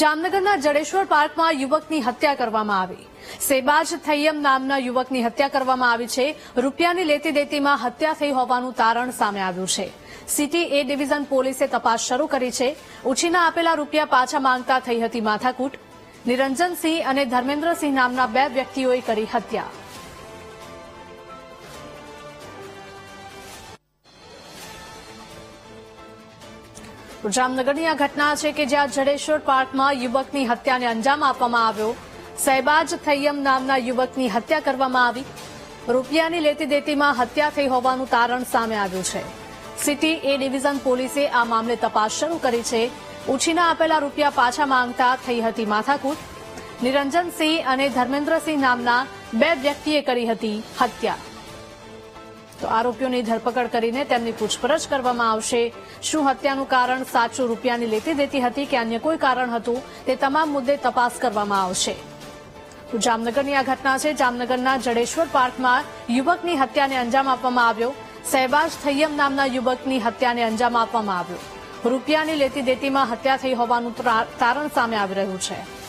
જામનગરના જડેશ્વર પાર્કમાં યુવકની હત્યા કરવામાં આવી. સેબાજ થૈયમ નામના યુવકની હત્યા કરવામાં આવી છે. રૂપિયાની લેતી દેતીમાં હત્યા થઈ હોવાનું તારણ સામે આવ્યું છે. સિટી એ ડિવિઝન પોલીસે તપાસ શરૂ કરી છે. ઉછીના આપેલા રૂપિયા પાછા માંગતા થઈ હતી માથાકૂટ. નિરંજનસિંહ અને ધર્મેન્દ્રસિંહ નામના બે વ્યક્તિઓએ કરી હત્યા. જામનગરની આ ઘટના છે કે જ્યાં જડેશ્વર પાર્કમાં યુવકની હત્યાને અંજામ આપવામાં આવ્યો. સહેબાજ થૈયમ નામના યુવકની હત્યા કરવામાં આવી. રૂપિયાની લેતી દેતીમાં હત્યા થઈ હોવાનું તારણ સામે આવ્યું છે. સિટી એ ડિવિઝન પોલીસે આ મામલે તપાસ શરૂ કરી છે. ઉછીના આપેલા રૂપિયા પાછા માંગતા થઈ હતી માથાકૂટ. નિરંજનસિંહ અને ધર્મેન્દ્રસિંહ નામના બે વ્યક્તિએ કરી હતી હત્યા. તો આરોપીઓની ધરપકડ કરીને તેમની પૂછપરછ કરવામાં આવશે. શું હત્યાનું કારણ સાચું રૂપિયાની લેતી દેતી હતી કે અન્ય કોઈ કારણ હતું, તે તમામ મુદ્દે તપાસ કરવામાં આવશે. જામનગરની આ ઘટના છે. જામનગરના જડેશ્વર પાર્કમાં યુવકની હત્યાને અંજામ આપવામાં આવ્યો. સહેબાજ થૈયમ નામના યુવકની હત્યાને અંજામ આપવામાં આવ્યો. રૂપિયાની લેતી દેતીમાં હત્યા થઈ હોવાનું તારણ સામે આવી રહ્યું છે.